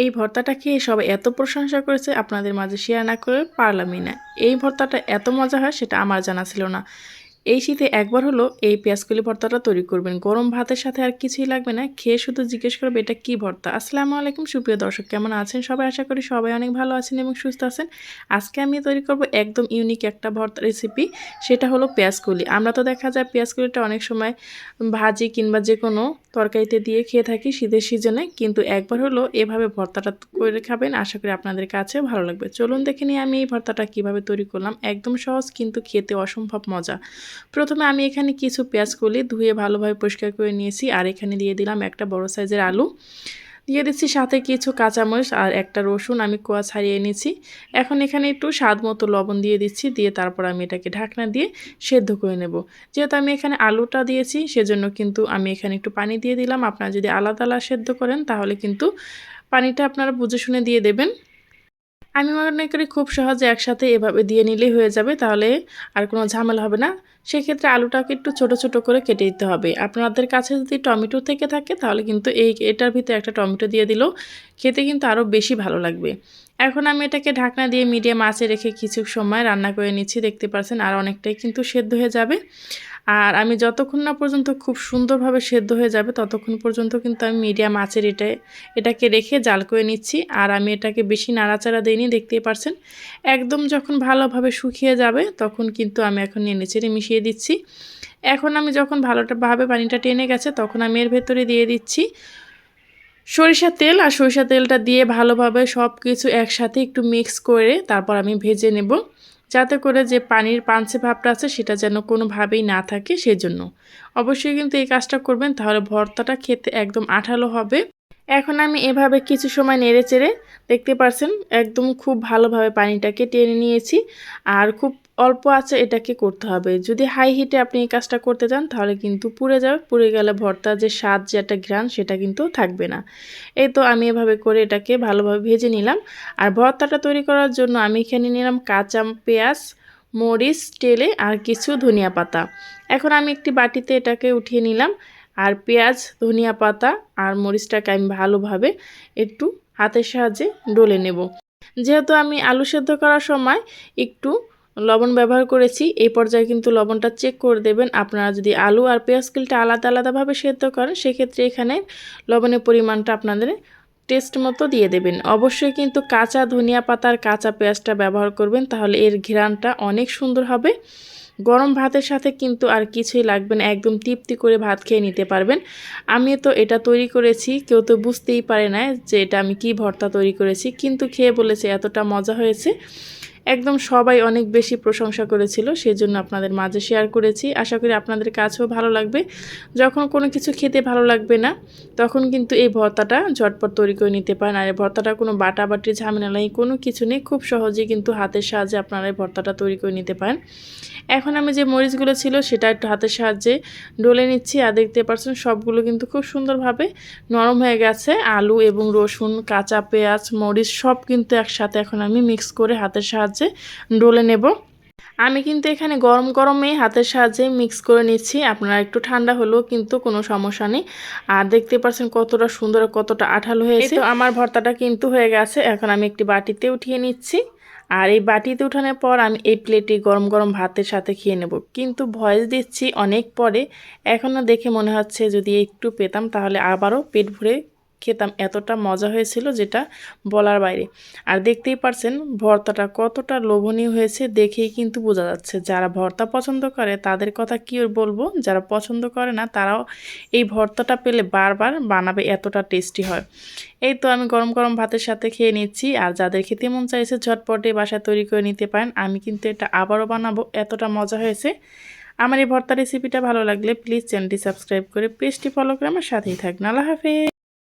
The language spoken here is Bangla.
এই ভর্তাটা খেয়ে সবাই এত প্রশংসা করেছে আপনাদের মাঝে শেয়ার না করে পারলামই না। এই ভর্তাটা এত মজা হয় সেটা আমার জানা ছিল না। এই শীতে একবার হলো এই পেঁয়াজকলি ভর্তাটা তৈরি করবেন। গরম ভাতের সাথে আর কিছুই লাগবে না। খেয়ে শুধু জিজ্ঞেস করবে, এটা কি ভর্তা? আসসালামু আলাইকুম, সুপ্রিয় দর্শক, কেমন আছেন? সবাই আশা করি সবাই অনেক ভালো আছেন এবং সুস্থ আছেন। আজকে আমি তৈরি করব একদম ইউনিক একটা ভর্তা রেসিপি, সেটা হলো পেঁয়াজকলি। আমরা তো দেখা যায় পেঁয়াজকলিটা অনেক সময় ভাজি কিংবা যে কোনো তরকারিতে দিয়ে খেয়ে থাকি শীতের সিজনে, কিন্তু একবার হলো এভাবে ভর্তাটা করে খাবেন। আশা করি আপনাদের কাছে ভালো লাগবে। চলুন দেখে নিয়ে আমি এই ভর্তাটা কীভাবে তৈরি করলাম। একদম সহজ কিন্তু খেতে অসম্ভব মজা। প্রথমে আমি এখানে কিছু পেঁয়াজ কলি ধুয়ে ভালোভাবে পরিষ্কার করে নিয়েছি, আর এখানে দিয়ে দিলাম একটা বড় সাইজের আলু। দিয়ে দিচ্ছি সাথে কিছু কাঁচামরিচ আর একটা রসুন, আমি কোয়া ছাড়িয়ে নিয়েছি এখন এখানে একটু স্বাদ মতো লবণ দিয়ে দিচ্ছি, দিয়ে তারপর আমি এটাকে ঢাকনা দিয়ে সেদ্ধ করে নেব। যেহেতু আমি এখানে আলুটা দিয়েছি, সেজন্য কিন্তু আমি এখানে একটু পানি দিয়ে দিলাম। আপনারা যদি আলাদা আলাদা সেদ্ধ করেন, তাহলে কিন্তু পানিটা আপনারা বুঝে শুনে দিয়ে দেবেন। আমি মনে করি খুব সহজে একসাথে এভাবে দিয়ে নিলেই হয়ে যাবে, তাহলে আর কোনো ঝামেলা হবে না। সেক্ষেত্রে আলুটাকে একটু ছোট ছোট করে কেটে দিতে হবে। আপনাদের কাছে যদি টমেটো থেকে থাকে, তাহলে কিন্তু এই, এটার ভিতরে একটা টমেটো দিয়ে দিলেও খেতে কিন্তু আরও বেশি ভালো লাগবে। এখন আমি এটাকে ঢাকনা দিয়ে মিডিয়াম আঁচে রেখে কিছু সময় রান্না করে নিচ্ছি, দেখতে পাচ্ছেন আর অনেকটাই কিন্তু সেদ্ধ হয়ে যাবে। আর আমি যতক্ষণ না পর্যন্ত খুব সুন্দরভাবে সেদ্ধ হয়ে যাবে, ততক্ষণ পর্যন্ত কিন্তু আমি মিডিয়াম আঁচের এটা, এটাকে রেখে জাল করে নিচ্ছি। আর আমি এটাকে বেশি নাড়াচাড়া দিইনি, দেখতেই পারছেন। একদম যখন ভালোভাবে শুকিয়ে যাবে, তখন কিন্তু আমি এখন নেড়ে চেড়ে মিশিয়ে দিচ্ছি। এখন আমি যখন ভালোভাবে পানিটা টেনে গেছে, তখন আমি এর ভেতরে দিয়ে দিচ্ছি। সরিষার তেল আর সরিষার তেলটা দিয়ে ভালোভাবে সব কিছু একসাথে একটু মিক্স করে তারপর আমি ভেজে নেব। যাতে করে যে পানির পাঞ্চে ভাবটা আছে সেটা যেন কোনোভাবেই না থাকে সেজন্য। অবশ্যই কিন্তু এই কাজটা করবেন, তাহলে ভর্তাটা খেতে একদম আঠালো হবে। এখন আমি এভাবে কিছু সময় নেড়ে চেড়ে দেখতে পারছেন, একদম খুব ভালোভাবে পানিটাকে টেনে নিয়েছি। আর খুব অল্প আছে, এটাকে করতে হবে। যদি হাই হিটে আপনি এই কাজটা করতে চান, তাহলে কিন্তু পুড়ে যাবে। পুড়ে গেলে ভর্তা যে স্বাদ, যে একটা ঘ্রাণ, সেটা কিন্তু থাকবে না। এই তো আমি এভাবে করে এটাকে ভালোভাবে ভেজে নিলাম। আর ভর্তাটা তৈরি করার জন্য আমি এখানে নিলাম কাঁচা পেঁয়াজ, মরিচ, তেলে আর কিছু ধনিয়া পাতা। এখন আমি একটি বাটিতে এটাকে উঠিয়ে নিলাম। আর পেঁয়াজ, ধনিয়া পাতা আর মরিচটাকে আমি ভালোভাবে একটু হাতের সাহায্যে ডলে নেব। যেহেতু আমি আলু সেদ্ধ করার সময় একটু লবণ ব্যবহার করেছি, এই পর্যায়ে কিন্তু লবণটা চেক করে দেবেন। আপনারা যদি আলু আর পেঁয়াজ কিলটা আলাদা আলাদাভাবে সেদ্ধ করেন, সেক্ষেত্রে এখানে লবণের পরিমাণটা আপনাদের টেস্ট মতো দিয়ে দেবেন। অবশ্যই কিন্তু কাঁচা ধনিয়া পাতার কাঁচা পেঁয়াজটা ব্যবহার করবেন, তাহলে এর ঘ্রাণটা অনেক সুন্দর হবে। গরম ভাতের সাথে কিন্তু আর কিছুই লাগবে না, একদম তৃপ্তি করে ভাত খেয়ে নিতে পারবেন। আমি তো এটা তৈরি করেছি, কেউ তো বুঝতেই পারে না যে এটা আমি কি ভর্তা তৈরি করেছি, কিন্তু খেয়ে বলেছে এতটা মজা হয়েছে। একদম সবাই অনেক বেশি প্রশংসা করেছিল সেই জন্য আপনাদের মাঝে শেয়ার করেছি। আশা করি আপনাদের কাছেও ভালো লাগবে। যখন কোনো কিছু খেতে ভালো লাগবে না, তখন কিন্তু এই ভর্তাটা ঝটপট তৈরি করে নিতে পারেন। আর এই ভর্তাটা কোনো বাটা বাটি ঝামেলা নেই, কোনো কিছু নেই, খুব সহজেই কিন্তু হাতের সাহায্যে আপনারা এই ভর্তাটা তৈরি করে নিতে পারেন। এখন আমি যে মরিচগুলো ছিল, সেটা একটু হাতের সাহায্যে ডলে নিচ্ছি। আর দেখতে পাচ্ছেন, সবগুলো কিন্তু খুব সুন্দরভাবে নরম হয়ে গেছে। আলু এবং রসুন, কাঁচা পেঁয়াজ, মরিচ সব কিন্তু একসাথে এখন আমি মিক্স করে হাতের সাহায্যে ডলে নেব। আমি কিন্তু এখানে গরম গরমে হাতের সাহায্যে মিক্স করে নিচ্ছি। আপনারা একটু ঠান্ডা হলেও কিন্তু কোনো সমস্যা নেই। আর দেখতে পাচ্ছেন কতটা সুন্দর কতটা আঠালো হয়েছে। তো আমার ভর্তাটা কিন্তু হয়ে গেছে। এখন আমি একটি বাটিতে উঠিয়ে নিচ্ছি। আর এই বাটিতে উঠানোর পর আমি এই প্লেটে গরম গরম ভাতের সাথে খেয়ে নেব। কিন্তু ভয়েস দিচ্ছি অনেক পরে। এখনও দেখে মনে হচ্ছে যদি একটু পেতাম তাহলে আবারও পেট ভরে খেতাম, এতটা মজা হয়েছিল যেটা বলার বাইরে। আর দেখতেই পারছেন ভর্তাটা কতটা লোভনীয় হয়েছে দেখেই কিন্তু বোঝা যাচ্ছে। যারা ভর্তা পছন্দ করে তাদের কথা কী বলব? যারা পছন্দ করে না তারাও এই ভর্তাটা পেলে বারবার বানাবে, এতটা টেস্টি হয়। এই তো আমি গরম গরম ভাতের সাথে খেয়ে নিচ্ছি। আর যাদের খেতে মন চাইছে ঝটপটে বাসায় তৈরি করে নিতে পারেন। আমি কিন্তু এটা আবারও বানাবো, এতটা মজা হয়েছে। আমার এই ভর্তা রেসিপিটা ভালো লাগলে প্লিজ চ্যানেলটি সাবস্ক্রাইব করে পেজটি ফলো করে আমার সাথেই থাকবেন। আল্লাহ হাফেজ।